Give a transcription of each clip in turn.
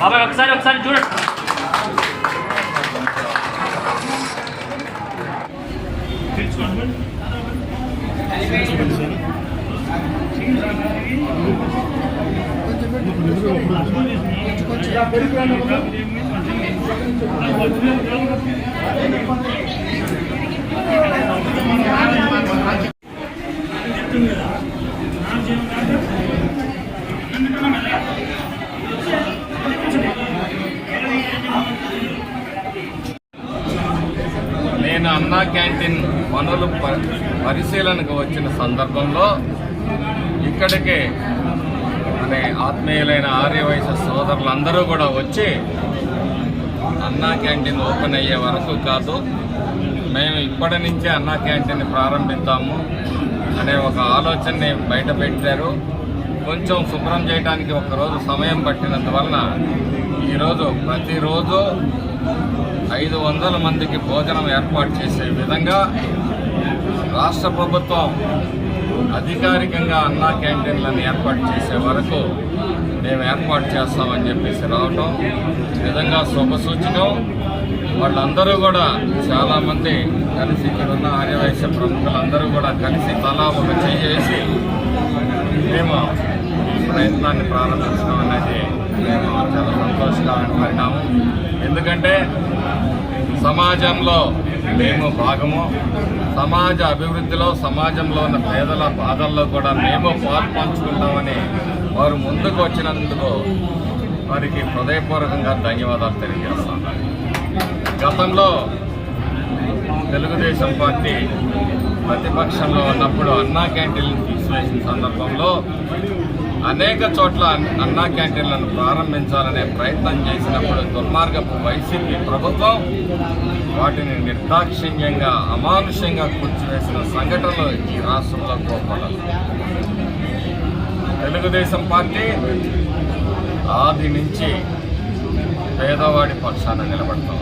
బాబాయ్ ఒకసారి ఒకసారి చూడండి. నేను అన్నా క్యాంటీన్ పనులు పరిశీలనకు వచ్చిన సందర్భంలో ఇక్కడికి అనే ఆత్మీయులైన ఆర్యవైశ్య సోదరులందరూ కూడా వచ్చి అన్నా క్యాంటీన్ ఓపెన్ అయ్యే వరకు కాదు మేము ఇప్పటి నుంచే అన్నా క్యాంటీన్ ప్రారంభిద్దాము. అనే ఒక ఆలోచనని బయట పెట్టారు. కొంచెం శుభ్రం చేయడానికి ఒకరోజు సమయం పట్టినందువలన ఈరోజు ప్రతిరోజు ఐదు వందల మందికి భోజనం ఏర్పాటు చేసే విధంగా రాష్ట్ర ప్రభుత్వం అధికారికంగా అన్నా క్యాంటీన్లను ఏర్పాటు చేసే వరకు మేము ఏర్పాటు చేస్తామని చెప్పేసి రావటం నిజంగా శుభసూచకం వాళ్ళందరూ కూడా చాలామంది కలిసి ఇక్కడ ఉన్న ఆర్యవైశ్య ప్రముఖులందరూ కూడా కలిసి తలా ఒక చేసి మేము ప్రయత్నాన్ని ప్రారంభించడం అనేది మేము చాలా సంతోషకరమైన పరిణామం ఎందుకంటే సమాజంలో మేము భాగము సమాజ అభివృద్ధిలో సమాజంలో ఉన్న పేదల బాధల్లో కూడా మేము పాలు పంచుకుంటామని వారు ముందుకు వచ్చినందుకు వారికి హృదయపూర్వకంగా ధన్యవాదాలు తెలియజేస్తాను గతంలో తెలుగుదేశం పార్టీ ప్రతిపక్షంలో ఉన్నప్పుడు అన్నా క్యాంటీన్లను తీసివేసిన సందర్భంలో అనేక చోట్ల అన్నా క్యాంటీన్లను ప్రారంభించాలనే ప్రయత్నం చేసినప్పుడు దుర్మార్గపు వైసీపీ ప్రభుత్వం వాటిని నిర్దాక్షిణ్యంగా అమానుష్యంగా కూర్చివేసిన సంఘటనలు ఈ రాష్ట్రంలో కోపడదు తెలుగుదేశం పార్టీ ఆది నుంచి పేదవాడి పక్షాన నిలబడతాం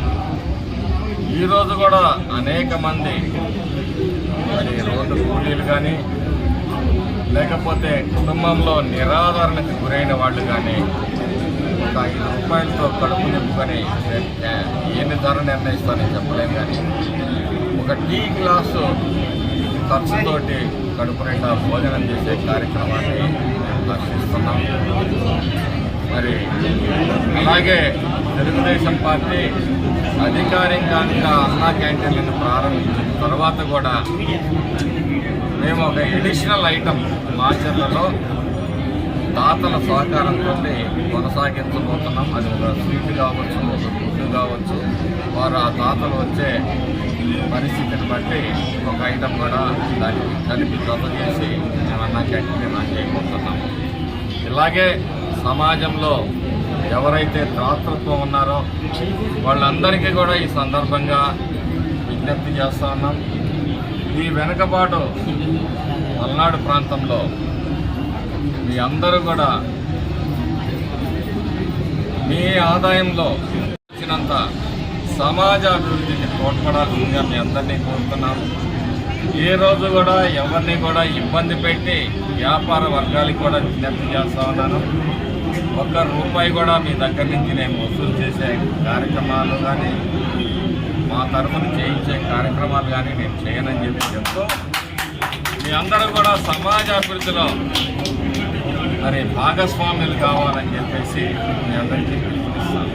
ఈరోజు కూడా అనేక మంది మరి రోడ్డు కూలీలు కానీ లేకపోతే కుటుంబంలో నిరాదరణకు గురైన వాళ్ళు కానీ ఒక ఐదు రూపాయలతో కడుపు నింపుకొని ఎన్ని ధర నిర్ణయిస్తారని చెప్పలేం కానీ ఒక టీ గ్లాసు ఖర్చుతోటి కడుపు నిండా భోజనం చేసే కార్యక్రమాన్ని దర్శిస్తున్నాం. మరి అలాగే తెలుగుదేశం పార్టీ అధికారికంగా అన్నా క్యాంటీన్లను ప్రారంభించిన తర్వాత కూడా మేము ఒక ఎడిషనల్ ఐటమ్ మాచర్లలో దాతల సహకారంతో కొనసాగించబోతున్నాం. అది ఒక స్వీట్ కావచ్చు ఒక ఫుడ్ కావచ్చు. వారు ఆ దాతలు వచ్చే పరిస్థితిని బట్టి ఒక ఐటమ్ కూడా దానికి కలిపి జత చేసి మేము అన్నా క్యాంటీన్ చేయబోతున్నాము ఇలాగే సమాజంలో ఎవరైతే దాతృత్వం ఉన్నారో వాళ్ళందరికీ కూడా ఈ సందర్భంగా విజ్ఞప్తి చేస్తా ఉన్నాం. ఈ వెనుకబాటు పల్నాడు ప్రాంతంలో మీ అందరూ కూడా మీ ఆదాయంలో వచ్చినంత సమాజ అభివృద్ధికి తోడ్పడాల్సిందిగా మీ అందరినీ కోరుతున్నాము ఏ రోజు కూడా ఎవరిని కూడా ఇబ్బంది పెట్టి వ్యాపార వర్గాలకు కూడా విజ్ఞప్తి చేస్తా ఉన్నాను. ఒక్క రూపాయి కూడా మీ దగ్గర నుంచి నేను వసూలు చేసే కార్యక్రమాలు కానీ మా తరఫున చేయించే కార్యక్రమాలు కానీ నేను చేయనని చెప్పి చెప్తూ మీ అందరూ కూడా సమాజ అభివృద్ధిలో మరి భాగస్వాములు కావాలని చెప్పేసి మీ అందరికీ పిలుపునిస్తాను